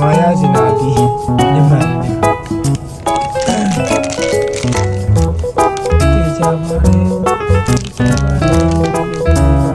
Maya sinabi niya man niya. Tija mo rin. Tija mo rin.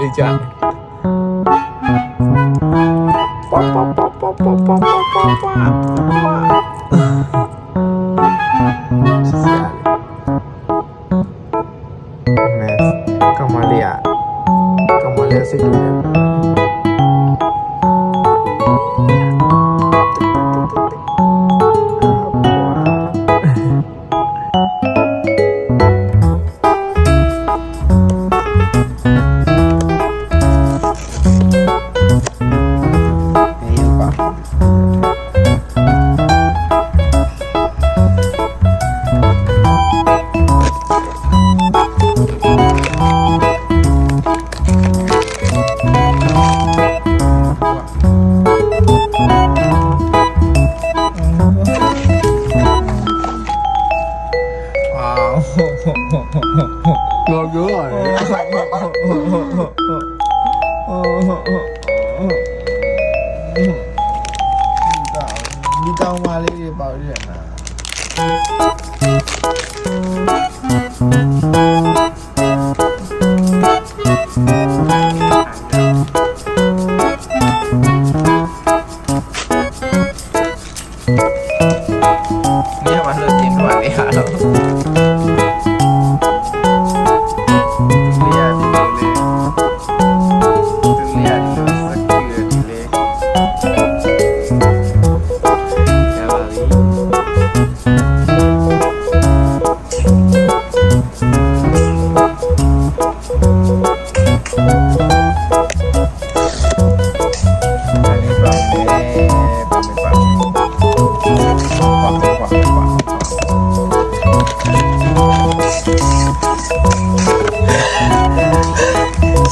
Đi.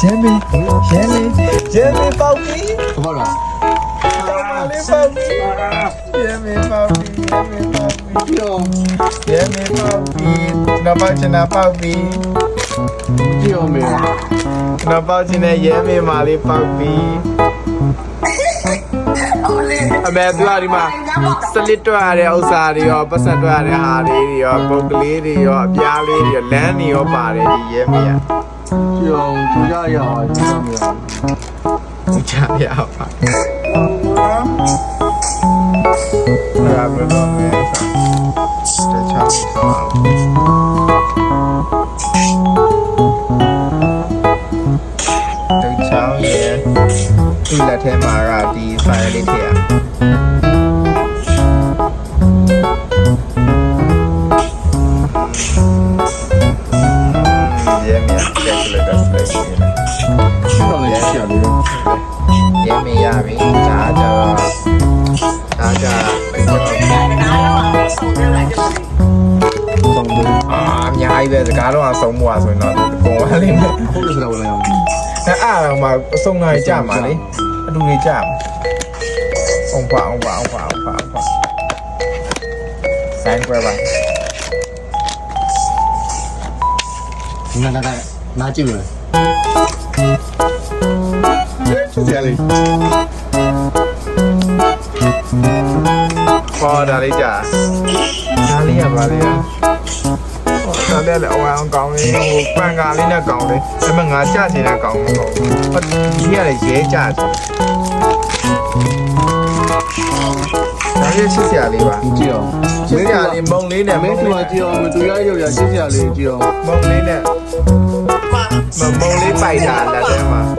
ရဲမင်းရဲလေးရဲမင်းပေါက်ပြီဟုတ်လားအာလေးပေါက်ပြီရဲမင်းပေါက်ပြီရဲမင်းပေါက်ပြီပြောရဲမင်းပေါက်ပြီနောက်ပေါက်ချင်တာပေါက်ပြီပြောမယ်နောက်ပေါက်ချင်တဲ့ရဲမင်းမာလေးပေါက်ပြီဟအမေသူကဒီမှာစလစ်တွက်ရတဲ့ဥစ္စာတွေရောပတ်စံတွက်ရတဲ့ဟာလေးတွေရောပုတ်ကလေးတွေရောအပြားလေးတွေရောလမ်းတွေရောပါတယ်ဒီရဲမေး ကြည့်အောင်ကြည့်ရရအောင်ကြည့်အောင်ကချာရအောင်ပါဘာဘယ်လိုလဲ Miyabi trả cho trả cho mình cho mình à nhà ai về cả đó sống mua rồi nó cũng quá lên à mà sông này chạm mà đấy đúng người chạm ông phạ ông phạ ông phạ ông phạ sáng qua bạn nè nè nè nè chịu rồi ဆုံးနိုင်ကြမှာလေအတူကြီးကြမှာအောင်ပါအောင်ပါအောင်ပါအောင်ပါအောင်ပါဆိုင်ကွယ်ပါနာနာနာကြည့်မယ်ကြည့်ရလေပေါ်ဒါလေးကြာဒါလေးရပါလေဟောဒါလည်းလည်းအဝမ်းကောင်းလေးဟိုပန်ကာလေးနဲ့ကောင်းလေးဒါပေမဲ့ငါကြချင်တဲ့ကောင်းမဟုတ်ဘူးဟောဒီကလည်းရဲကြတယ်ဒါလေးချစ်စရာလေးပါကြည့်အောင်ချစ်စရာလေးမုံလေးနဲ့မဲသူကကြည့်အောင်သူရရောက်ရကြည့်ရလေကြည့်အောင်မုံလေးနဲ့မမုံလေးပိုက်တာလက်ထဲမှာ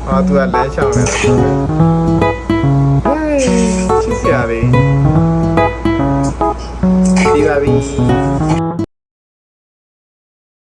င်းပေါ်မှာသူကပန်ကာလေးနဲ့ဒီမှာပန်ကာတစ်လက်လေးနဲ့ပန်ကာလေးနဲ့ခေါင်းမှာပန်ကာလေးနဲ့ဒီမှာဒါကြတော့ဟောသူကလမ်းလျှောက်နေတာဟေးချစ်စရာလေးဒီပါပြီ